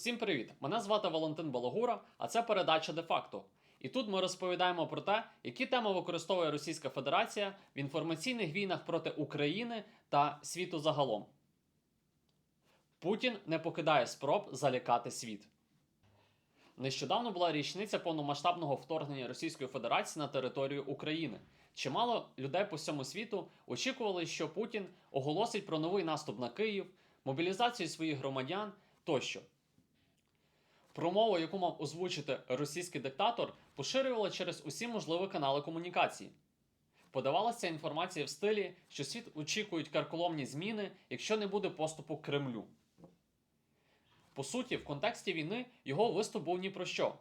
Усім привіт! Мене звати Валентин Балагура, а це передача де-факто. І тут ми розповідаємо про те, які теми використовує Російська Федерація в інформаційних війнах проти України та світу загалом. Путін не покидає спроб залякати світ. Нещодавно була річниця повномасштабного вторгнення Російської Федерації на територію України. Чимало людей по всьому світу очікували, що Путін оголосить про новий наступ на Київ, мобілізацію своїх громадян тощо. Промову, яку мав озвучити російський диктатор, поширювали через усі можливі канали комунікації. Подавалася інформація в стилі, що світ очікують карколомні зміни, якщо не буде поступу Кремлю. По суті, в контексті війни його виступ був ні про що.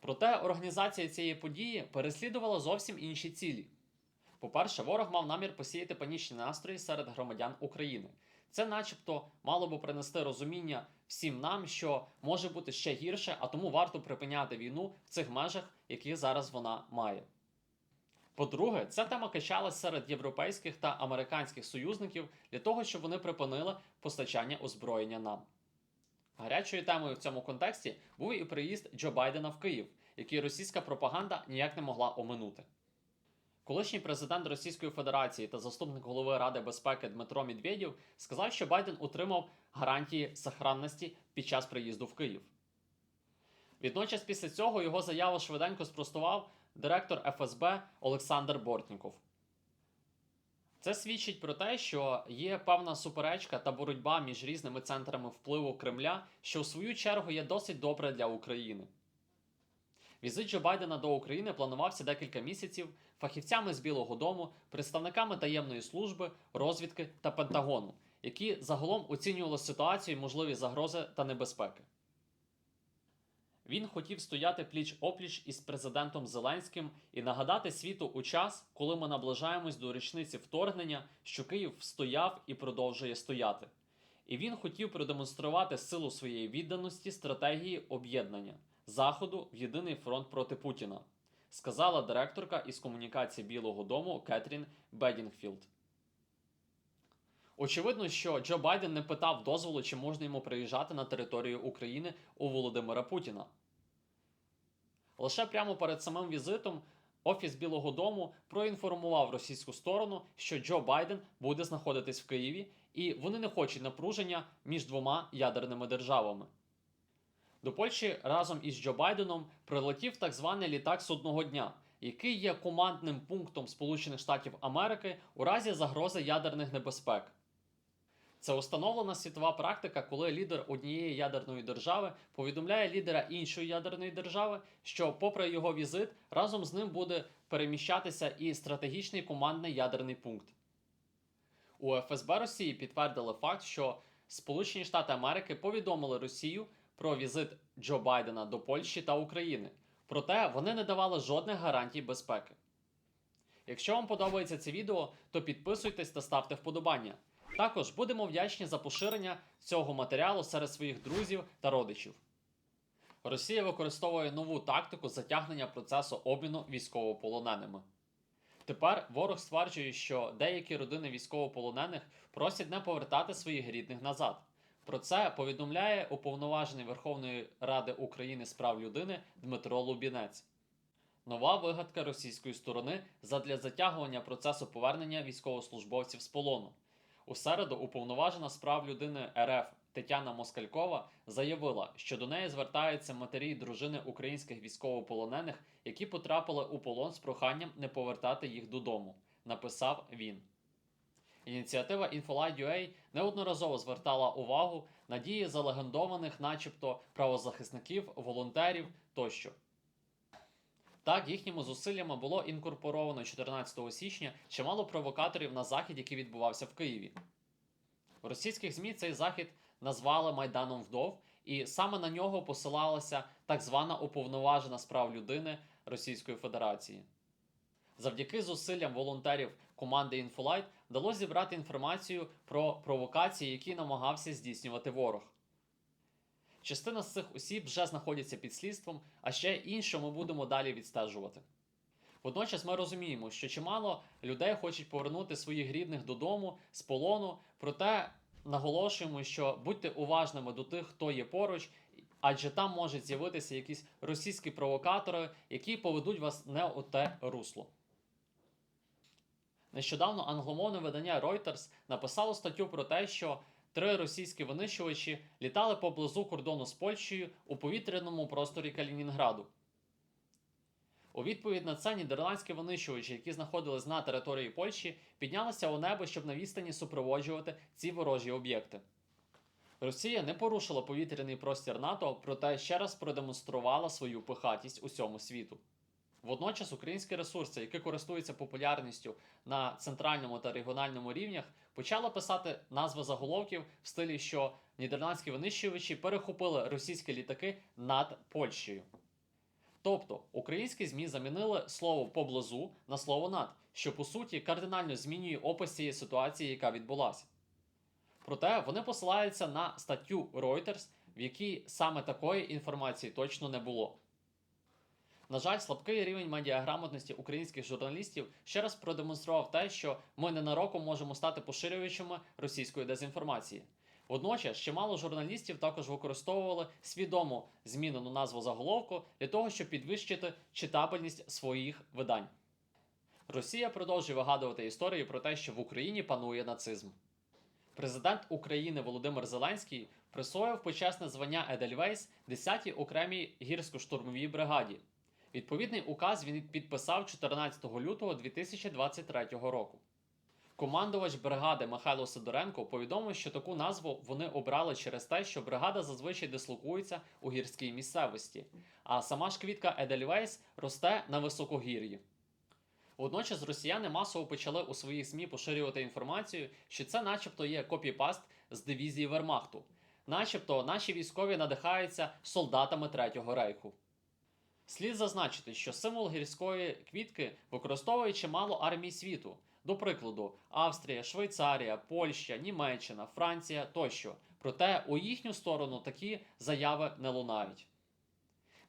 Проте організація цієї події переслідувала зовсім інші цілі. По-перше, ворог мав намір посіяти панічні настрої серед громадян України. Це, начебто, мало би принести розуміння всім нам, що може бути ще гірше, а тому варто припиняти війну в цих межах, які зараз вона має. По-друге, ця тема качалась серед європейських та американських союзників для того, щоб вони припинили постачання озброєння нам. Гарячою темою в цьому контексті був і приїзд Джо Байдена в Київ, який російська пропаганда ніяк не могла оминути. Колишній президент Російської Федерації та заступник голови Ради безпеки Дмитро Медведєв сказав, що Байден отримав гарантії сохранності під час приїзду в Київ. Водночас після цього його заяву швиденько спростував директор ФСБ Олександр Бортніков. Це свідчить про те, що є певна суперечка та боротьба між різними центрами впливу Кремля, що в свою чергу є досить добре для України. Візит Джо Байдена до України планувався декілька місяців фахівцями з Білого Дому, представниками таємної служби, розвідки та Пентагону, які загалом оцінювали ситуацію, можливі загрози та небезпеки. Він хотів стояти пліч опліч із президентом Зеленським і нагадати світу у час, коли ми наближаємось до річниці вторгнення, що Київ стояв і продовжує стояти. І він хотів продемонструвати силу своєї відданості стратегії об'єднання Заходу в єдиний фронт проти Путіна, сказала директорка із комунікації Білого Дому Кетрін Бедінгфілд. Очевидно, що Джо Байден не питав дозволу, чи можна йому приїжджати на територію України у Володимира Путіна. Лише прямо перед самим візитом Офіс Білого Дому проінформував російську сторону, що Джо Байден буде знаходитись в Києві, і вони не хочуть напруження між двома ядерними державами. До Польщі разом із Джо Байденом прилетів так званий літак судного дня, який є командним пунктом Сполучених Штатів Америки у разі загрози ядерних небезпек. Це установлена світова практика, коли лідер однієї ядерної держави повідомляє лідера іншої ядерної держави, що, попри його візит, разом з ним буде переміщатися і стратегічний командний ядерний пункт. У ФСБ Росії підтвердили факт, що Сполучені Штати Америки повідомили Росію про візит Джо Байдена до Польщі та України. Проте вони не давали жодних гарантій безпеки. Якщо вам подобається це відео, то підписуйтесь та ставте вподобання. Також будемо вдячні за поширення цього матеріалу серед своїх друзів та родичів. Росія використовує нову тактику затягнення процесу обміну військовополоненими. Тепер ворог стверджує, що деякі родини військовополонених просять не повертати своїх рідних назад. Про це повідомляє уповноважений Верховної Ради України з прав людини Дмитро Лубінець. Нова вигадка російської сторони задля затягування процесу повернення військовослужбовців з полону. У середу уповноважена з прав людини РФ Тетяна Москалькова заявила, що до неї звертаються матері й дружини українських військовополонених, які потрапили у полон з проханням не повертати їх додому. Написав він. Ініціатива InfoLight.ua неодноразово звертала увагу на дії залегендованих, начебто, правозахисників, волонтерів тощо. Так, їхніми зусиллями було інкорпоровано 14 січня чимало провокаторів на захід, який відбувався в Києві. У російських ЗМІ цей захід назвали Майданом вдов, і саме на нього посилалася так звана уповноважена з прав людини Російської Федерації. Завдяки зусиллям волонтерів команди Infolight вдалося зібрати інформацію про провокації, які намагався здійснювати ворог. Частина з цих осіб вже знаходяться під слідством, а ще інше ми будемо далі відстежувати. Водночас ми розуміємо, що чимало людей хочуть повернути своїх рідних додому з полону, проте наголошуємо, що будьте уважними до тих, хто є поруч, адже там можуть з'явитися якісь російські провокатори, які поведуть вас не у те русло. Нещодавно англомовне видання Reuters написало статтю про те, що три російські винищувачі літали поблизу кордону з Польщею у повітряному просторі Калінінграду. У відповідь на це нідерландські винищувачі, які знаходились на території Польщі, піднялися у небо, щоб на відстані супроводжувати ці ворожі об'єкти. Росія не порушила повітряний простір НАТО, проте ще раз продемонструвала свою пихатість усьому світу. Водночас українські ресурси, які користуються популярністю на центральному та регіональному рівнях, почали писати назви заголовків в стилі, що нідерландські винищувачі перехопили російські літаки над Польщею. Тобто українські ЗМІ замінили слово поблизу на слово над, що по суті кардинально змінює опис цієї ситуації, яка відбулася. Проте вони посилаються на статтю Reuters, в якій саме такої інформації точно не було. На жаль, слабкий рівень медіаграмотності українських журналістів ще раз продемонстрував те, що ми ненароком можемо стати поширювачами російської дезінформації. Водночас, чимало журналістів також використовували свідомо змінену назву заголовку для того, щоб підвищити читабельність своїх видань. Росія продовжує вигадувати історії про те, що в Україні панує нацизм. Президент України Володимир Зеленський присвоїв почесне звання Едельвейс 10-й окремій гірсько-штурмовій бригаді. Відповідний указ він підписав 14 лютого 2023 року. Командувач бригади Михайло Сидоренко повідомив, що таку назву вони обрали через те, що бригада зазвичай дислокується у гірській місцевості, а сама ж квітка Едельвейс росте на високогір'ї. Водночас росіяни масово почали у своїх ЗМІ поширювати інформацію, що це, начебто, є копіпаст з дивізії Вермахту, начебто наші військові надихаються солдатами Третього рейху. Слід зазначити, що символ гірської квітки використовує чимало армій світу. До прикладу, Австрія, Швейцарія, Польща, Німеччина, Франція тощо. Проте у їхню сторону такі заяви не лунають.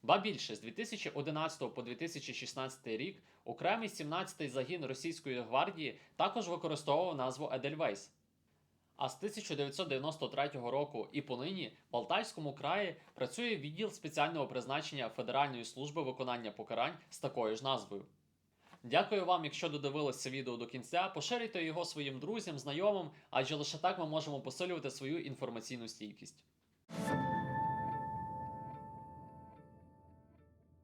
Ба більше, з 2011 по 2016 рік окремий 17-й загін російської гвардії також використовував назву Едельвейс. А з 1993 року і понині в Алтайському краї працює відділ спеціального призначення Федеральної служби виконання покарань з такою ж назвою. Дякую вам, якщо додивились це відео до кінця. Поширюйте його своїм друзям, знайомим, адже лише так ми можемо посилювати свою інформаційну стійкість.